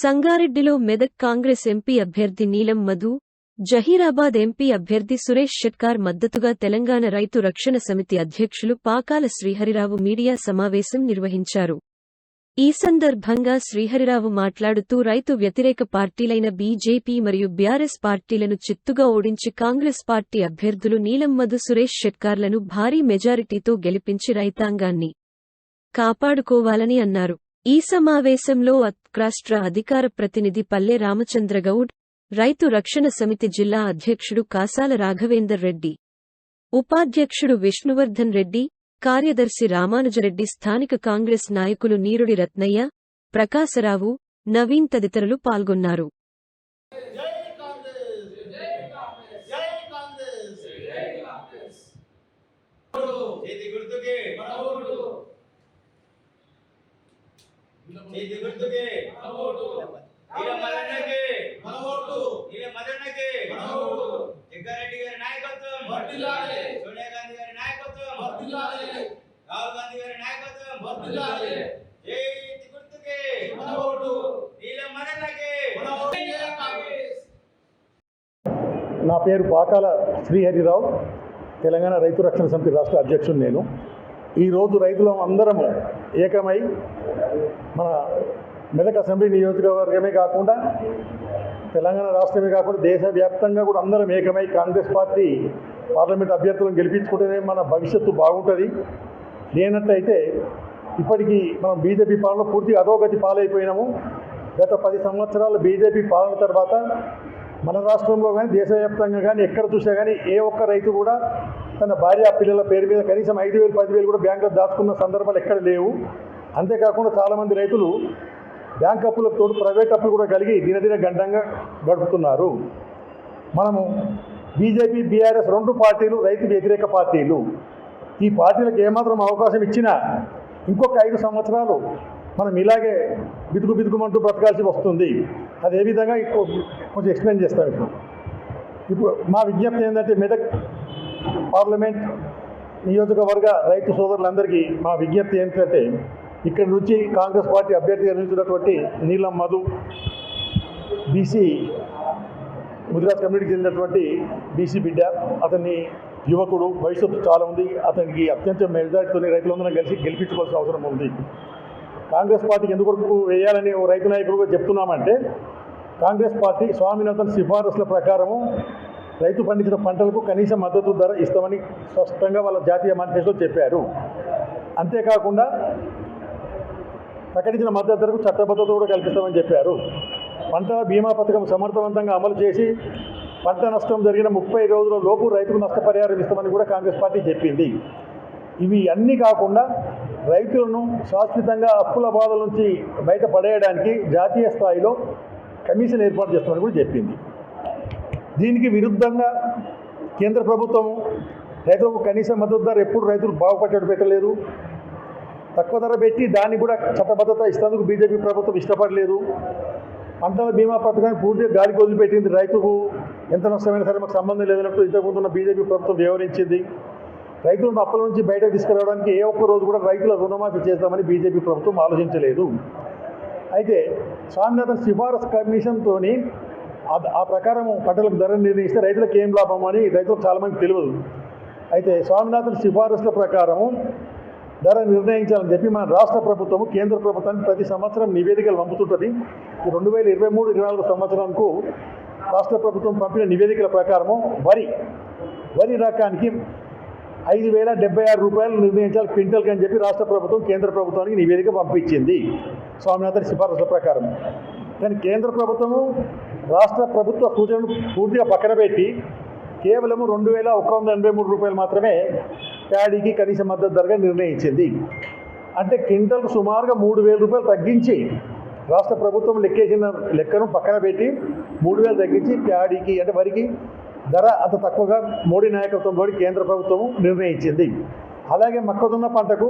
సంగారెడ్డిలో మెదక్ కాంగ్రెస్ ఎంపీ అభ్యర్థి నీలం మధు జహీరాబాద్ ఎంపీ అభ్యర్థి సురేష్ షెట్కార్ మద్దతుగా తెలంగాణ రైతు రక్షణ సమితి అధ్యక్షులు పాకాల శ్రీహరిరావు మీడియా సమావేశం నిర్వహించారు. ఈ సందర్భంగా శ్రీహరిరావు మాట్లాడుతూ రైతు వ్యతిరేక పార్టీలైన బీజేపీ మరియు బీఆర్ఎస్ పార్టీలను చిత్తుగా ఓడించి కాంగ్రెస్ పార్టీ అభ్యర్థులు నీలం మధు సురేష్ షెట్కార్లను భారీ మెజారిటీతో గెలిపించి రైతాంగాన్ని కాపాడుకోవాలని అన్నారు. ఈ సమావేశంలో అత్క్రాష్ట్ర అధికార ప్రతినిధి పల్లె రామచంద్రగౌడ్ రైతు రక్షణ సమితి జిల్లా అధ్యక్షుడు కాసాల రాఘవేందర్ రెడ్డి ఉపాధ్యక్షుడు విష్ణువర్ధన్ రెడ్డి కార్యదర్శి రామానుజరెడ్డి స్థానిక కాంగ్రెస్ నాయకులు నీరుడి రత్నయ్య ప్రకాశరావు నవీన్ తదితరులు పాల్గొన్నారు జై కాంగ్రెస్ జై కాంగ్రెస్ జై కాంగ్రెస్ జై కాంగ్రెస్ చేతి గుర్తుకే మన ఓటు చేతి గుర్తుకే మన ఓటు నీల మదన్నకి మన ఓటు నీల మదన్నకి మన ఓటు జగ్గారెడ్డి గారి నాయకత్వం. వర్ధిల్లాలి. సోనియా గాంధీ గారి నాయకత్వం. వర్ధిల్లాలి. రాహుల్ గాంధీ గారి నాయకత్వం. వర్ధిల్లాలి. చేతి గుర్తుకే మన ఓటు నీల మదన్నకి మన ఓటు జై కాంగ్రెస్. నా పేరు పాకాల శ్రీహరిరావు. తెలంగాణ రైతు రక్షణ సమితి రాష్ట్ర అధ్యక్షుడు నేను. ఈరోజు రైతులం అందరము ఏకమై మన మెదక్ అసెంబ్లీ నియోజకవర్గమే కాకుండా తెలంగాణ రాష్ట్రమే కాకుండా దేశవ్యాప్తంగా కూడా అందరం ఏకమై కాంగ్రెస్ పార్టీ పార్లమెంట్ అభ్యర్థులను గెలిపించుకుంటేనే మన భవిష్యత్తు బాగుంటుంది. లేనట్టయితే ఇప్పటికీ మనం బీజేపీ పాలన పూర్తిగా అధోగతి పాలైపోయినాము. గత పది సంవత్సరాల బీజేపీ పాలన తర్వాత మన రాష్ట్రంలో కానీ దేశవ్యాప్తంగా కానీ ఎక్కడ చూసినా కానీ ఏ ఒక్క రైతు కూడా తన భార్య పిల్లల పేరు మీద కనీసం ఐదు వేలు పదివేలు కూడా బ్యాంకులో దాచుకున్న సందర్భాలు ఎక్కడ లేవు. అంతేకాకుండా చాలామంది రైతులు బ్యాంక్ అప్పులకు తోడు ప్రైవేట్ అప్పులు కూడా కలిగి దినదిన గండంగా గడుపుతున్నారు. మనము బీజేపీ బీఆర్ఎస్ రెండు పార్టీలు రైతు వ్యతిరేక పార్టీలు. ఈ పార్టీలకు ఏమాత్రం అవకాశం ఇచ్చినా ఇంకొక ఐదు సంవత్సరాలు మనం ఇలాగే బితుకు బితుకుమంటూ బ్రతకాల్సి వస్తుంది. అదే విధంగా ఇప్పుడు కొంచెం ఎక్స్ప్లెయిన్ చేస్తాం ఇప్పుడు. ఇప్పుడు మా విజ్ఞప్తి ఏంటంటే మెదక్ పార్లమెంట్ నియోజకవర్గ రైతు సోదరులందరికీ మా విజ్ఞప్తి ఏంటంటే ఇక్కడి నుంచి కాంగ్రెస్ పార్టీ అభ్యర్థిగా నిలిచినటువంటి నీలం మధు బీసీ గుజరాత్ కమ్యూనిటీకి చెందినటువంటి బీసీ బిడ్డ అతన్ని యువకుడు భవిష్యత్తు చాలా ఉంది. అతనికి అత్యంత మెజార్టీతో రైతులందరం కలిసి గెలిపించుకోవాల్సిన అవసరం ఉంది. కాంగ్రెస్ పార్టీకి ఎందుకు వేయాలని ఓ రైతు నాయకుడుగా చెప్తున్నామంటే కాంగ్రెస్ పార్టీ స్వామినాథన్ సిఫారసుల ప్రకారము రైతు పండించిన పంటలకు కనీస మద్దతు ధర ఇస్తామని స్పష్టంగా వాళ్ళ జాతీయ మేనిఫెస్టో చెప్పారు. అంతేకాకుండా ప్రకటించిన మద్దతు ధరకు చట్టబద్ధత కూడా కల్పిస్తామని చెప్పారు. పంట బీమా పథకం సమర్థవంతంగా అమలు చేసి పంట నష్టం జరిగిన ముప్పై రోజుల లోపు రైతుకు నష్టపరిహారం ఇస్తామని కూడా కాంగ్రెస్ పార్టీ చెప్పింది. ఇవి అన్నీ కాకుండా రైతులను శాశ్వతంగా అప్పుల బాధల నుంచి బయట పడేయడానికి జాతీయ స్థాయిలో కమిషన్ ఏర్పాటు చేస్తామని కూడా చెప్పింది. దీనికి విరుద్ధంగా కేంద్ర ప్రభుత్వం రైతులకు కనీస మద్దతు ధర ఎప్పుడు రైతులు బాగుపడ్డాడు పెట్టలేదు. తక్కువ ధర పెట్టి దాన్ని కూడా చట్టబద్ధత ఇస్తేందుకు బీజేపీ ప్రభుత్వం ఇష్టపడలేదు. పంటల బీమా పథకాన్ని పూర్తిగా గాలికి వదిలిపెట్టింది రైతుకు. ఎంత నష్టమైనా సరే మాకు సంబంధం లేదన్నట్టు ఇంతకుముందు ఉన్న బీజేపీ ప్రభుత్వం వివరించింది రైతులను అప్పుల నుంచి బయటకు తీసుకురావడానికి ఏ ఒక్క రోజు కూడా రైతుల రుణమాఫీ చేద్దామని బీజేపీ ప్రభుత్వం ఆలోచించలేదు. అయితే స్వామినాథన్ సిఫారసు కమిషన్తో ఆ ప్రకారం పంటలకు ధర నిర్ణయిస్తే రైతులకు ఏం లాభం అని రైతులకు చాలామంది తెలియదు. అయితే స్వామినాథన్ సిఫారసుల ప్రకారం ధర నిర్ణయించాలని చెప్పి మన రాష్ట్ర ప్రభుత్వము కేంద్ర ప్రభుత్వానికి ప్రతి సంవత్సరం నివేదికలు పంపుతుంటుంది. రెండు వేల ఇరవై మూడు ఇరవై నాలుగు సంవత్సరానికి రాష్ట్ర ప్రభుత్వం పంపిన నివేదికల ప్రకారము వరి వరి రకానికి ఐదు వేల డెబ్బై ఆరు రూపాయలు నిర్ణయించాలి క్వింటల్కి అని చెప్పి రాష్ట్ర ప్రభుత్వం కేంద్ర ప్రభుత్వానికి నివేదిక పంపించింది. స్వామినాథన్ సిఫారసుల ప్రకారం కానీ కేంద్ర ప్రభుత్వము రాష్ట్ర ప్రభుత్వ సూచనను పూర్తిగా పక్కన పెట్టి కేవలం రెండు వేల ఒక వంద ఎనభై మూడు రూపాయలు మాత్రమే ప్యాడీకి కనీస మద్దతు ధరగా నిర్ణయించింది. అంటే క్వింటల్కు సుమారుగా మూడు వేల రూపాయలు తగ్గించి రాష్ట్ర ప్రభుత్వం లెక్కేసిన లెక్కను పక్కన పెట్టి మూడు వేలు తగ్గించి ప్యాడీకి అంటే వరికి ధర అంత తక్కువగా మోడీ నాయకత్వంలో కేంద్ర ప్రభుత్వం నిర్ణయించింది. అలాగే మొక్కజొన్న పంటకు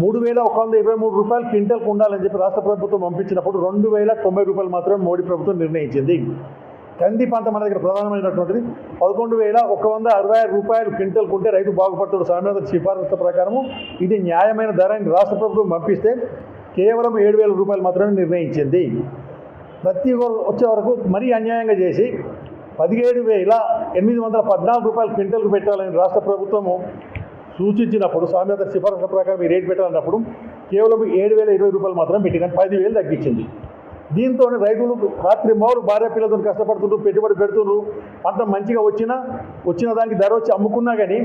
మూడు వేల ఒక వంద ఇరవై మూడు రూపాయలు క్వింటల్కి ఉండాలని చెప్పి రాష్ట్ర ప్రభుత్వం పంపించినప్పుడు రెండు వేల తొంభై రూపాయలు మాత్రమే మోడీ ప్రభుత్వం నిర్ణయించింది. కంది పంట మన దగ్గర ప్రధానమైనటువంటిది. పదకొండు వేల ఒక వంద అరవై ఆరు రూపాయలు క్వింటల్కు ఉంటే రైతు బాగుపడుతున్న స్వామినాథన్ సిఫారసుల ప్రకారము. ఇది న్యాయమైన ధర అని రాష్ట్ర ప్రభుత్వం పంపిస్తే కేవలం ఏడు వేల రూపాయలు మాత్రమే నిర్ణయించింది. ప్రతి ఒక్కరు వచ్చే వరకు మరీ అన్యాయంగా చేసి పదిహేడు వేల ఎనిమిది వందల పద్నాలుగు రూపాయలు క్వింటల్కు పెట్టాలని రాష్ట్ర ప్రభుత్వము సూచించినప్పుడు సామ్యత సిఫార్సు ప్రకారం ఈ రేటు పెట్టాలన్నప్పుడు కేవలం ఏడు వేల ఇరవై రూపాయలు మాత్రం పెట్టింది పదివేలు తగ్గించింది. దీంతో రైతులు రాత్రి మౌరు భార్య పిల్లలతో కష్టపడుతుండ్రు పెట్టుబడి పెడుతుండ్రు పంట మంచిగా వచ్చినా వచ్చిన దానికి ధర వచ్చి అమ్ముకున్నా కానీ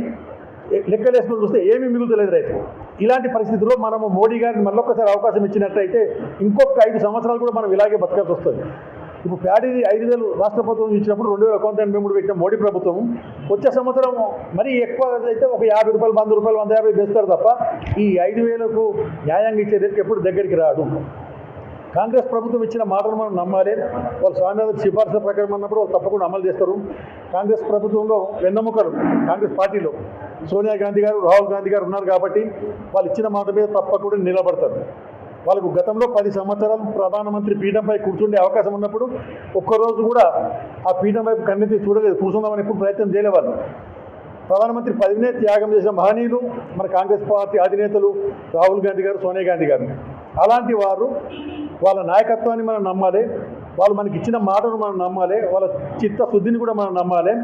లెక్కలేసుకుని చూస్తే ఏమీ మిగులుతలేదు రైతు ఇలాంటి పరిస్థితుల్లో మనము మోడీ గారిని మళ్ళొక్కసారి అవకాశం ఇచ్చినట్టయితే ఇంకొక ఐదు సంవత్సరాలు కూడా మనం ఇలాగే బతకాల్సి వస్తుంది. ఇప్పుడు ప్యాడీది ఐదు వేలు రాష్ట్ర ప్రభుత్వం ఇచ్చినప్పుడు రెండు వేల కొంత ఎనభై మూడు పెట్టిన మోడీ ప్రభుత్వం వచ్చే సంవత్సరం మరీ ఎక్కువ అయితే ఒక యాభై రూపాయలు వంద రూపాయలు వంద యాభై వేస్తారు తప్ప ఈ ఐదు వేలకు న్యాయంగా ఇచ్చే రేటుకి ఎప్పుడు దగ్గరికి రాడు. కాంగ్రెస్ ప్రభుత్వం ఇచ్చిన మాటలు మనం నమ్మాలి. వాళ్ళు స్వామినాథన్ సిఫార్సుల ప్రకారం అన్నప్పుడు వాళ్ళు తప్పకుండా అమలు చేస్తారు. కాంగ్రెస్ ప్రభుత్వంలో వెన్నముకలు కాంగ్రెస్ పార్టీలో సోనియా గాంధీ గారు రాహుల్ గాంధీ గారు ఉన్నారు కాబట్టి వాళ్ళు ఇచ్చిన మాట మీద తప్పకుండా నిలబడతారు. వాళ్ళకు గతంలో పది సంవత్సరాలు ప్రధానమంత్రి పీఠంపై కూర్చుండే అవకాశం ఉన్నప్పుడు ఒక్కరోజు కూడా ఆ పీఠం వైపు కన్నెత్తి చూడలేదు కూర్చుందామని ఎప్పుడు ప్రయత్నం చేయలేవాళ్ళు ప్రధానమంత్రి పదవినే త్యాగం చేసిన మహనీయులు మన కాంగ్రెస్ పార్టీ అధినేతలు రాహుల్ గాంధీ గారు సోనియా గాంధీ గారు. అలాంటి వారు వాళ్ళ నాయకత్వాన్ని మనం నమ్మాలి వాళ్ళు మనకి ఇచ్చిన మాటను మనం నమ్మాలి వాళ్ళ చిత్తశుద్ధిని కూడా మనం నమ్మాలి.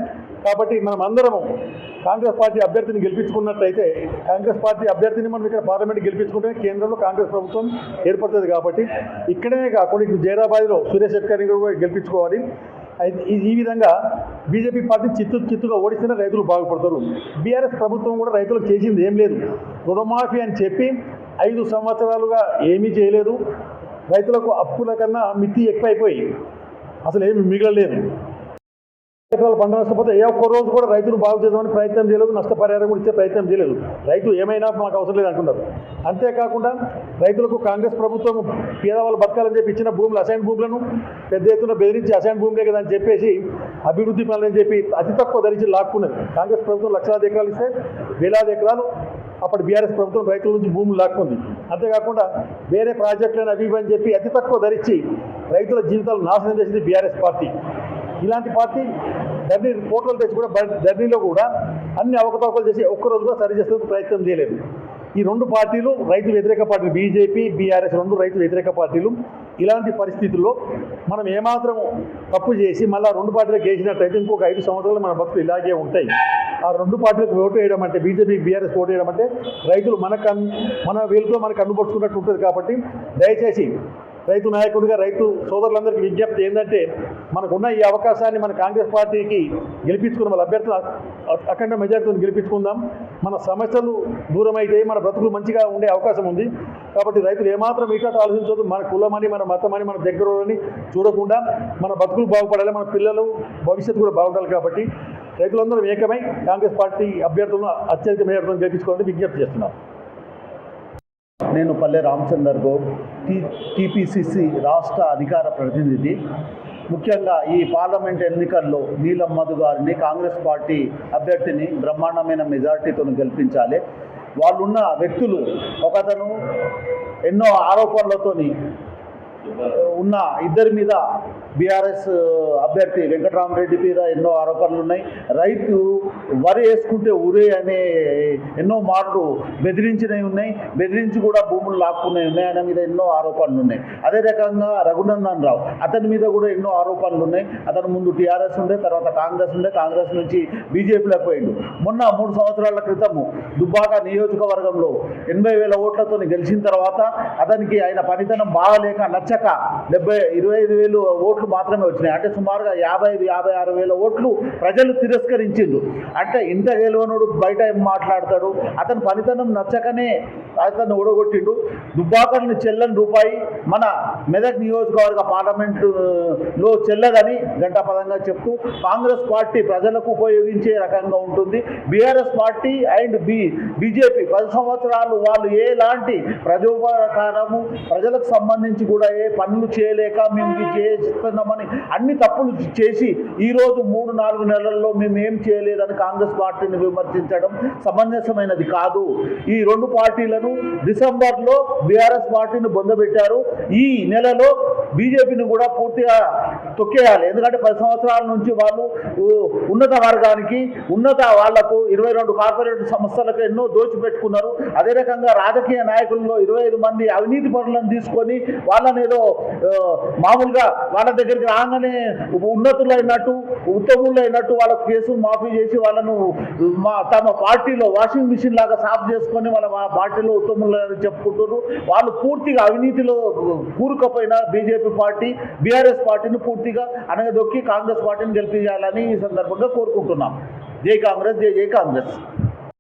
కాబట్టి మనం అందరము కాంగ్రెస్ పార్టీ అభ్యర్థిని గెలిపించుకున్నట్టయితే కాంగ్రెస్ పార్టీ అభ్యర్థిని మనం ఇక్కడ పార్లమెంట్ గెలిపించుకుంటే కేంద్రంలో కాంగ్రెస్ ప్రభుత్వం ఏర్పడుతుంది కాబట్టి ఇక్కడే కాకుండా ఇప్పుడు జైరాబాద్లో సురేష్ శెట్కర్ని కూడా గెలిపించుకోవాలి. అయితే ఈ- ఈ విధంగా బీజేపీ పార్టీ చిత్తు చిత్తుగా ఓడిస్తేనే రైతులు బాగుపడతారు. బీఆర్ఎస్ ప్రభుత్వం కూడా రైతులకు చేసింది ఏం లేదు. రుణమాఫీ అని చెప్పి ఐదు సంవత్సరాలుగా ఏమీ చేయలేదు. రైతులకు అప్పుల కన్నా మితి ఎక్కువైపోయి అసలు ఏమి మిగలలేదు. ఎకరాలు పంట నష్టపోతే ఏ ఒక్క రోజు కూడా రైతులు బాగు చేద్దామని ప్రయత్నం చేయలేదు నష్టపరిహారం కూడా ఇచ్చే ప్రయత్నం చేయలేదు. రైతు ఏమైనా మాకు అవసరం లేదు అంటున్నారు. అంతేకాకుండా రైతులకు కాంగ్రెస్ ప్రభుత్వం పేదవాళ్ళు బతకాలని చెప్పి ఇచ్చిన భూములు అసైన్ భూములను పెద్ద ఎత్తున బెదిరించి అసైన్ భూములే కదా అని చెప్పేసి అభివృద్ధి పనులని చెప్పి అతి తక్కువ ధరించి లాక్కున్నది. కాంగ్రెస్ ప్రభుత్వం లక్షలాది ఎకరాలు ఇస్తే వేలాది ఎకరాలు అప్పటి బీఆర్ఎస్ ప్రభుత్వం రైతుల నుంచి భూములు లాక్కుంది. అంతేకాకుండా వేరే ప్రాజెక్టులను అవి అని చెప్పి అతి తక్కువ ధరించి రైతుల జీవితాలు నాశనం చేసింది బీఆర్ఎస్ పార్టీ. ఇలాంటి పార్టీ ధర్నీ పోర్టల్ తెచ్చి కూడా ధర్నీలో కూడా అన్ని అవకతవకలు చేసి ఒక్కరోజు కూడా సరి చేసేందుకు ప్రయత్నం చేయలేదు. ఈ రెండు పార్టీలు రైతు వ్యతిరేక పార్టీలు బీజేపీ బీఆర్ఎస్ రెండు రైతు వ్యతిరేక పార్టీలు. ఇలాంటి పరిస్థితుల్లో మనం ఏమాత్రం తప్పు చేసి మళ్ళీ రెండు పార్టీలకు వేసినట్టయితే ఇంకొక ఐదు సంవత్సరాలు మన బతుకులు ఇలాగే ఉంటాయి. ఆ రెండు పార్టీలకు ఓటు వేయడం అంటే బీజేపీ బీఆర్ఎస్ ఓటు వేయడం అంటే రైతులు మన కన్ మన వీళ్ళతో మనకు అందుపరుచుకున్నట్టు ఉంటుంది కాబట్టి దయచేసి రైతు నాయకుడిగా రైతు సోదరులందరికీ విజ్ఞప్తి ఏంటంటే మనకున్న ఈ అవకాశాన్ని మన కాంగ్రెస్ పార్టీకి గెలిపించుకున్న వాళ్ళ అభ్యర్థులు అఖండ మెజార్టీతో గెలిపించుకుందాం. మన సమస్యలు దూరం అయితే మన బ్రతుకులు మంచిగా ఉండే అవకాశం ఉంది. కాబట్టి రైతులు ఏమాత్రం ఇట్లా ఆలోచించదు మన కులమని మన మతమని మన దగ్గరని చూడకుండా మన బతుకులు బాగుపడాలి మన పిల్లలు భవిష్యత్తు కూడా బాగుండాలి కాబట్టి రైతులందరూ ఏకమై కాంగ్రెస్ పార్టీ అభ్యర్థులను అత్యధిక మెజార్టీతో గెలిపించుకోవాలని విజ్ఞప్తి చేస్తున్నాం. నేను పల్లె రామచందర్ గౌడ్ టీ టీపీసీసీ రాష్ట్ర అధికార ప్రతినిధి. ముఖ్యంగా ఈ పార్లమెంట్ ఎన్నికల్లో నీలం మధు గారిని కాంగ్రెస్ పార్టీ అభ్యర్థిని బ్రహ్మాండమైన మెజార్టీతో గెలిపించాలి. వాళ్ళున్న వ్యక్తులు ఒకతను ఎన్నో ఆరోపణలతోని ఉన్న ఇద్దరి మీద బీఆర్ఎస్ అభ్యర్థి వెంకటరామరెడ్డి మీద ఎన్నో ఆరోపణలు ఉన్నాయి. రైతు వరి వేసుకుంటే ఉరే అనే ఎన్నో మాటలు బెదిరించినవి ఉన్నాయి. బెదిరించి కూడా భూములు లాక్కున్నాయి ఉన్నాయి. ఆయన మీద ఎన్నో ఆరోపణలు ఉన్నాయి. అదే రకంగా రఘునందన్ రావు అతని మీద కూడా ఎన్నో ఆరోపణలు ఉన్నాయి. అతను ముందు టీఆర్ఎస్ ఉండే తర్వాత కాంగ్రెస్ ఉండే కాంగ్రెస్ నుంచి బీజేపీలోకి పోయిండు. మొన్న మూడు సంవత్సరాల క్రితము దుబ్బాక నియోజకవర్గంలో ఎనభై వేల ఓట్లతో గెలిచిన తర్వాత అతనికి ఆయన పనితనం బాగలేక నచ్చక డెబ్బై ఇరవై ఐదు వేలు ఓట్లు మాత్రమే వచ్చినాయి. అంటే సుమారుగా యాభై ఐదు యాభై ఆరు వేల ఓట్లు ప్రజలు తిరస్కరించిండు అంటే ఇంత గెలవనుడు బయట మాట్లాడతాడు? అతని పనితనం నచ్చకనే అతను ఓడగొట్టిండు దుబ్బాకర్ని చెల్లని రూపాయి మన మెదక్ నియోజకవర్గ పార్లమెంటులో చెల్లదని గంటాపదంగా చెప్తూ కాంగ్రెస్ పార్టీ ప్రజలకు ఉపయోగించే రకంగా ఉంటుంది. BRS party and B BJP పది సంవత్సరాలు వాళ్ళు ఎలాంటి ప్రజోపకారము ప్రజలకు సంబంధించి కూడా ఏ పనులు చేయలేక మేము ఇది చేస్తున్నామని అన్ని తప్పులు చేసి ఈరోజు మూడు నాలుగు నెలల్లో మేము ఏం చేయలేదని కాంగ్రెస్ పార్టీని విమర్శించడం సమంజసమైనది కాదు. ఈ రెండు పార్టీలను డిసెంబర్లో బీఆర్ఎస్ పార్టీని బొందబెట్టారు. ఈ నెలలో బీజేపీని కూడా పూర్తిగా తొక్కేయాలి. ఎందుకంటే పది సంవత్సరాల నుంచి వాళ్ళు ఉన్నత వర్గానికి ఉన్నత వాళ్ళకు ఇరవై రెండు కార్పొరేట్ సంస్థలకు ఎన్నో దోచిపెట్టుకున్నారు. అదే రకంగా రాజకీయ నాయకుల్లో ఇరవై ఐదు మంది అవినీతి పనులను తీసుకొని వాళ్ళని ఏదో మామూలుగా వాళ్ళ దగ్గరికి రాగానే ఉన్నతులు అయినట్టు ఉత్తములు అయినట్టు వాళ్ళకు కేసులు మాఫీ చేసి వాళ్ళను మా తమ పార్టీలో వాషింగ్ మిషన్ లాగా సాఫ్ చేసుకొని వాళ్ళ మా పార్టీలో ఉత్తములు అని చెప్పుకుంటున్నారు. వాళ్ళు పూర్తిగా అవినీతిలో కూరుకపోయిన బీజేపీ పార్టీ బీఆర్ఎస్ పార్టీని పూర్తి పూర్తిగా అనగదొక్కి కాంగ్రెస్ పార్టీని గెలిపించాలని ఈ సందర్భంగా కోరుకుంటున్నాం. జై కాంగ్రెస్ జై జై కాంగ్రెస్.